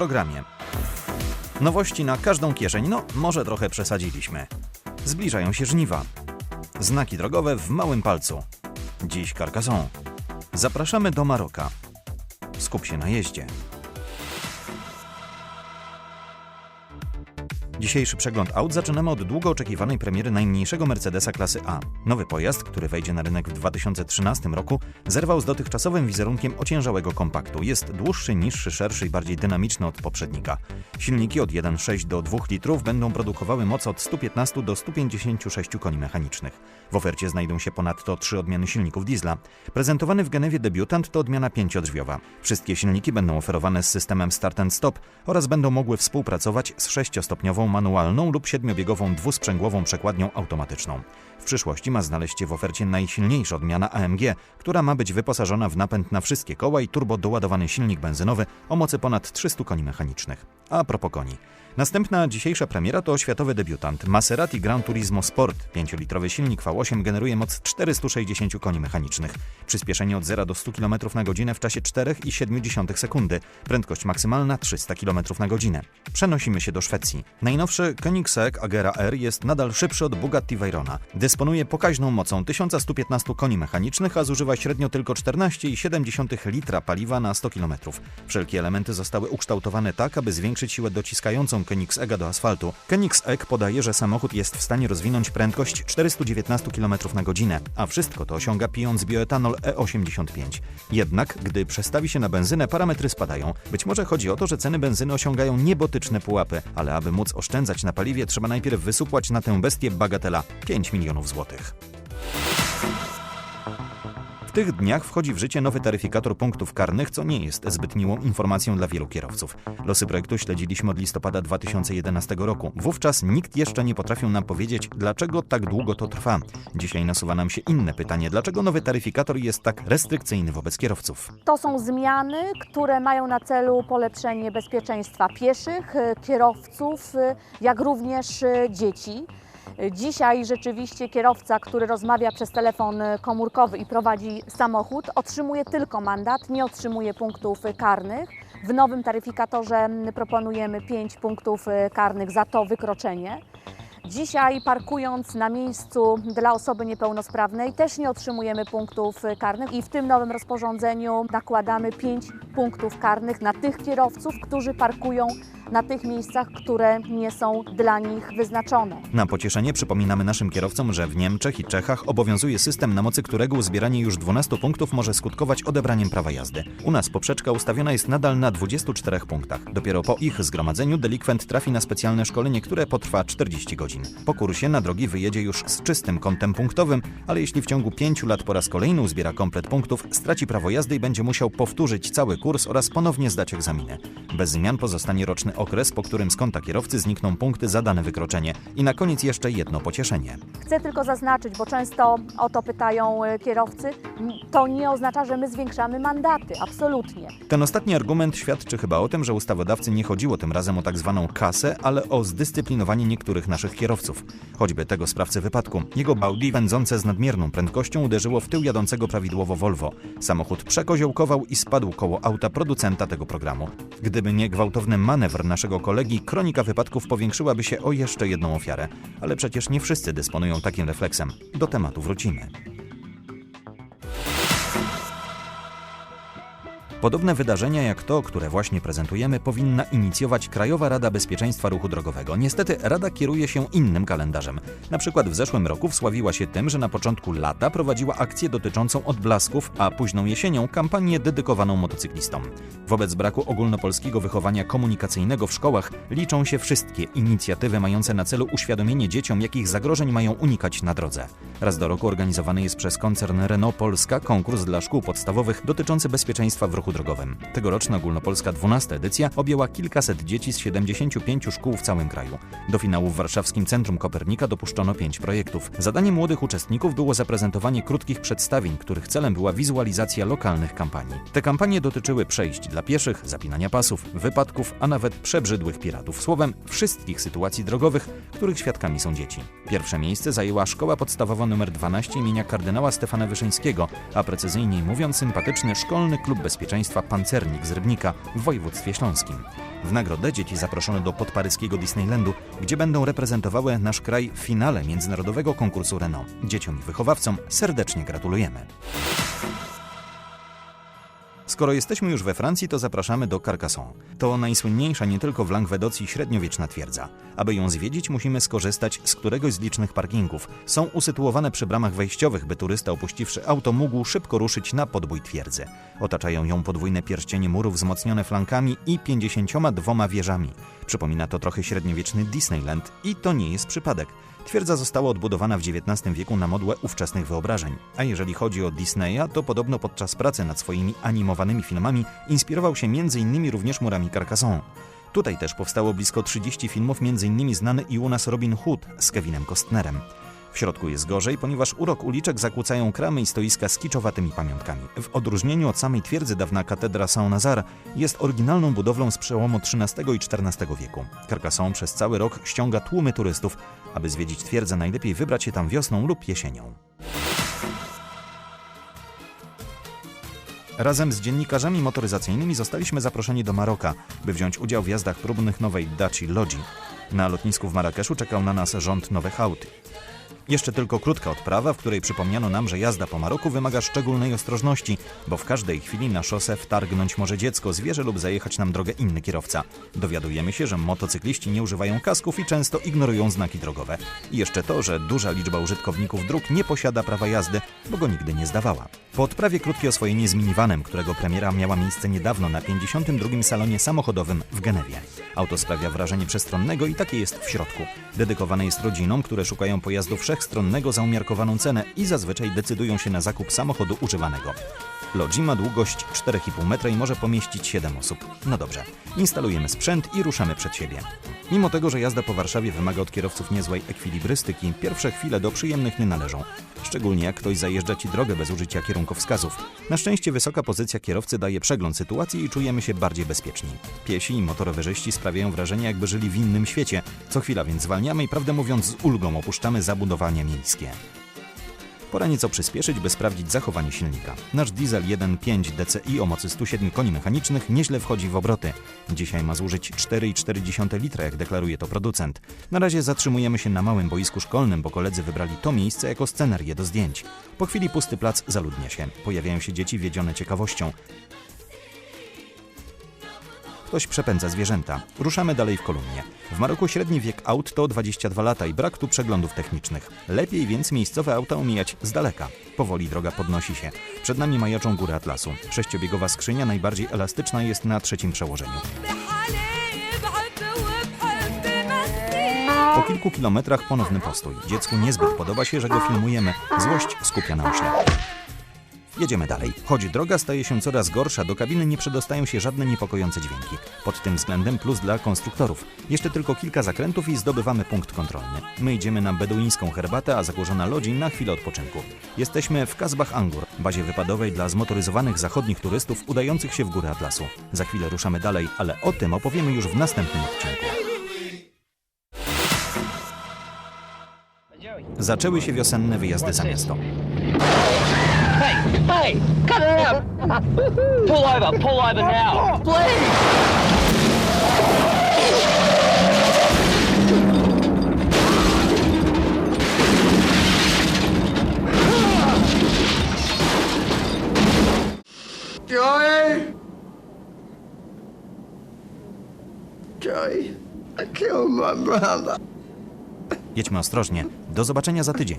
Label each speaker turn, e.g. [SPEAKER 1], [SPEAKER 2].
[SPEAKER 1] programie. Nowości na każdą kieszeń, no może trochę przesadziliśmy. Zbliżają się żniwa. Znaki drogowe w małym palcu. Dziś Carcassonne. Zapraszamy do Maroka. Skup się na jeździe. Dzisiejszy przegląd aut zaczynamy od długo oczekiwanej premiery najmniejszego Mercedesa klasy A. Nowy pojazd, który wejdzie na rynek w 2013 roku, zerwał z dotychczasowym wizerunkiem ociężałego kompaktu. Jest dłuższy, niższy, szerszy i bardziej dynamiczny od poprzednika. Silniki od 1,6 do 2 litrów będą produkowały moc od 115 do 156 koni mechanicznych. W ofercie znajdą się ponadto trzy odmiany silników diesla. Prezentowany w Genewie debiutant to odmiana pięciodrzwiowa. Wszystkie silniki będą oferowane z systemem start and stop oraz będą mogły współpracować z sześciostopniową manualną lub siedmiobiegową dwusprzęgłową przekładnią automatyczną. W przyszłości ma znaleźć się w ofercie najsilniejsza odmiana AMG, która ma być wyposażona w napęd na wszystkie koła i turbo doładowany silnik benzynowy o mocy ponad 300 koni mechanicznych. A propos koni. Następna dzisiejsza premiera to światowy debiutant Maserati Gran Turismo Sport. 5-litrowy silnik V8 generuje moc 460 koni mechanicznych. Przyspieszenie od 0 do 100 km na godzinę w czasie 4,7 sekundy. Prędkość maksymalna 300 km na godzinę. Przenosimy się do Szwecji. Najnowszy Koenigsegg Agera R jest nadal szybszy od Bugatti Veyrona. Dysponuje pokaźną mocą 1115 koni mechanicznych, a zużywa średnio tylko 14,7 litra paliwa na 100 km. Wszelkie elementy zostały ukształtowane tak, aby zwiększyć siłę dociskającą Koenigsegga do asfaltu. Koenigsegg podaje, że samochód jest w stanie rozwinąć prędkość 419 km na godzinę, a wszystko to osiąga pijąc bioetanol E85. Jednak, gdy przestawi się na benzynę, parametry spadają. Być może chodzi o to, że ceny benzyny osiągają niebotyczne pułapy, ale aby móc oszczędzać na paliwie, trzeba najpierw wysupłać na tę bestię bagatela 5 milionów złotych. W tych dniach wchodzi w życie nowy taryfikator punktów karnych, co nie jest zbyt miłą informacją dla wielu kierowców. Losy projektu śledziliśmy od listopada 2011 roku. Wówczas nikt jeszcze nie potrafił nam powiedzieć, dlaczego tak długo to trwa. Dzisiaj nasuwa nam się inne pytanie, dlaczego nowy taryfikator jest tak restrykcyjny wobec kierowców.
[SPEAKER 2] To są zmiany, które mają na celu polepszenie bezpieczeństwa pieszych, kierowców, jak również y, dzieci. Dzisiaj rzeczywiście kierowca, który rozmawia przez telefon komórkowy i prowadzi samochód, otrzymuje tylko mandat, nie otrzymuje punktów karnych. W nowym taryfikatorze proponujemy 5 punktów karnych za to wykroczenie. Dzisiaj parkując na miejscu dla osoby niepełnosprawnej też nie otrzymujemy punktów karnych i w tym nowym rozporządzeniu nakładamy 5 punktów karnych na tych kierowców, którzy parkują na tych miejscach, które nie są dla nich wyznaczone.
[SPEAKER 1] Na pocieszenie przypominamy naszym kierowcom, że w Niemczech i Czechach obowiązuje system, na mocy którego uzbieranie już 12 punktów może skutkować odebraniem prawa jazdy. U nas poprzeczka ustawiona jest nadal na 24 punktach. Dopiero po ich zgromadzeniu delikwent trafi na specjalne szkolenie, które potrwa 40 godzin. Po kursie na drogi wyjedzie już z czystym kontem punktowym, ale jeśli w ciągu 5 lat po raz kolejny uzbiera komplet punktów, straci prawo jazdy i będzie musiał powtórzyć cały kurs oraz ponownie zdać egzaminy. Bez zmian pozostanie roczny okres, po którym z konta kierowcy znikną punkty za dane wykroczenie. I na koniec jeszcze jedno pocieszenie.
[SPEAKER 2] Chcę tylko zaznaczyć, bo często o to pytają y, kierowcy, to nie oznacza, że my zwiększamy mandaty, absolutnie.
[SPEAKER 1] Ten ostatni argument świadczy chyba o tym, że ustawodawcy nie chodziło tym razem o tak zwaną kasę, ale o zdyscyplinowanie niektórych naszych kierowców. Choćby tego sprawcy wypadku. Jego Audi pędzące z nadmierną prędkością uderzyło w tył jadącego prawidłowo Volvo. Samochód przekoziołkował i spadł koło auta producenta tego programu. Gdyby nie gwałtowny manewr naszego kolegi, kronika wypadków powiększyłaby się o jeszcze jedną ofiarę. Ale przecież nie wszyscy dysponują takim refleksem. Do tematu wrócimy. Podobne wydarzenia jak to, które właśnie prezentujemy, powinna inicjować Krajowa Rada Bezpieczeństwa Ruchu Drogowego. Niestety Rada kieruje się innym kalendarzem. Na przykład w zeszłym roku wsławiła się tym, że na początku lata prowadziła akcję dotyczącą odblasków, a późną jesienią kampanię dedykowaną motocyklistom. Wobec braku ogólnopolskiego wychowania komunikacyjnego w szkołach liczą się wszystkie inicjatywy mające na celu uświadomienie dzieciom, jakich zagrożeń mają unikać na drodze. Raz do roku organizowany jest przez koncern Renault Polska konkurs dla szkół podstawowych dotyczący bezpieczeństwa w ruchu drogowym. Tegoroczna ogólnopolska 12 edycja objęła kilkaset dzieci z 75 szkół w całym kraju. Do finału w warszawskim Centrum Kopernika dopuszczono 5 projektów. Zadaniem młodych uczestników było zaprezentowanie krótkich przedstawień, których celem była wizualizacja lokalnych kampanii. Te kampanie dotyczyły przejść dla pieszych, zapinania pasów, wypadków, a nawet przebrzydłych piratów. Słowem, wszystkich sytuacji drogowych, których świadkami są dzieci. Pierwsze miejsce zajęła Szkoła Podstawowa nr 12 imienia kardynała Stefana Wyszyńskiego, a precyzyjniej mówiąc sympatyczny Szkolny Klub Bezpieczeństwa Pancernik z Rybnika w województwie śląskim. W nagrodę dzieci zaproszone do podparyskiego Disneylandu, gdzie będą reprezentowały nasz kraj w finale międzynarodowego konkursu Renault. Dzieciom i wychowawcom serdecznie gratulujemy. Skoro jesteśmy już we Francji, to zapraszamy do Carcassonne. To najsłynniejsza nie tylko w Languedocji średniowieczna twierdza. Aby ją zwiedzić, musimy skorzystać z któregoś z licznych parkingów. Są usytuowane przy bramach wejściowych, by turysta opuściwszy auto mógł szybko ruszyć na podbój twierdzy. Otaczają ją podwójne pierścienie murów wzmocnione flankami i 52 wieżami. Przypomina to trochę średniowieczny Disneyland i to nie jest przypadek. Twierdza została odbudowana w XIX wieku na modłę ówczesnych wyobrażeń. A jeżeli chodzi o Disneya, to podobno podczas pracy nad swoimi animowanymi filmami inspirował się m.in. również murami Carcassonne. Tutaj też powstało blisko 30 filmów, m.in. znany i u nas Robin Hood z Kevinem Costnerem. W środku jest gorzej, ponieważ urok uliczek zakłócają kramy i stoiska z kiczowatymi pamiątkami. W odróżnieniu od samej twierdzy dawna katedra Saint-Nazar jest oryginalną budowlą z przełomu XIII i XIV wieku. Carcassonne przez cały rok ściąga tłumy turystów. Aby zwiedzić twierdzę, najlepiej wybrać się tam wiosną lub jesienią. Razem z dziennikarzami motoryzacyjnymi zostaliśmy zaproszeni do Maroka, by wziąć udział w jazdach próbnych nowej Daci Lodzi. Na lotnisku w Marrakeszu czekał na nas rząd nowych aut. Jeszcze tylko krótka odprawa, w której przypomniano nam, że jazda po Maroku wymaga szczególnej ostrożności, bo w każdej chwili na szosę wtargnąć może dziecko, zwierzę lub zajechać nam drogę inny kierowca. Dowiadujemy się, że motocykliści nie używają kasków i często ignorują znaki drogowe. I jeszcze to, że duża liczba użytkowników dróg nie posiada prawa jazdy, bo go nigdy nie zdawała. Po odprawie krótkie oswojenie z minivanem, którego premiera miała miejsce niedawno na 52. salonie samochodowym w Genewie. Auto sprawia wrażenie przestronnego i takie jest w środku. Dedykowane jest rodzinom, które szukają pojazdu wszechstronnego za umiarkowaną cenę i zazwyczaj decydują się na zakup samochodu używanego. Lodzi ma długość 4,5 metra i może pomieścić 7 osób. No dobrze, instalujemy sprzęt i ruszamy przed siebie. Mimo tego, że jazda po Warszawie wymaga od kierowców niezłej ekwilibrystyki, pierwsze chwile do przyjemnych nie należą. Szczególnie jak ktoś zajeżdża ci drogę bez użycia kierunkowskazów. Na szczęście wysoka pozycja kierowcy daje przegląd sytuacji i czujemy się bardziej bezpieczni. Piesi i motorowerzyści sprawiają wrażenie, jakby żyli w innym świecie. Co chwila więc zwalniamy i prawdę mówiąc z ulgą opuszczamy miejskie. Pora nieco przyspieszyć, by sprawdzić zachowanie silnika. Nasz diesel 1.5 DCI o mocy 107 koni mechanicznych nieźle wchodzi w obroty. Dzisiaj ma zużyć 4,4 litra, jak deklaruje to producent. Na razie zatrzymujemy się na małym boisku szkolnym, bo koledzy wybrali to miejsce jako scenerię do zdjęć. Po chwili pusty plac zaludnia się. Pojawiają się dzieci wiedzione ciekawością ktoś przepędza zwierzęta. Ruszamy dalej w kolumnie. W Maroku średni wiek aut to 22 lata i brak tu przeglądów technicznych. Lepiej więc miejscowe auta omijać z daleka. Powoli droga podnosi się. Przed nami majaczą góry Atlasu. Sześciobiegowa skrzynia najbardziej elastyczna jest na trzecim przełożeniu. Po kilku kilometrach ponowny postój. Dziecku niezbyt podoba się, że go filmujemy. Złość skupia na ośle. Jedziemy dalej. Choć droga staje się coraz gorsza, do kabiny nie przedostają się żadne niepokojące dźwięki. Pod tym względem plus dla konstruktorów. Jeszcze tylko kilka zakrętów i zdobywamy punkt kontrolny. My idziemy na beduińską herbatę, a założona lodzi na chwilę odpoczynku. Jesteśmy w Kazbach Angur, bazie wypadowej dla zmotoryzowanych zachodnich turystów udających się w góry Atlasu. Za chwilę ruszamy dalej, ale o tym opowiemy już w następnym odcinku. Zaczęły się wiosenne wyjazdy za miasto.
[SPEAKER 3] Hey, hey, cut it out! pull over, pull over now. Please!
[SPEAKER 4] Joey! Joey, I killed my brother.
[SPEAKER 1] Jedźmy ostrożnie. Do zobaczenia za tydzień.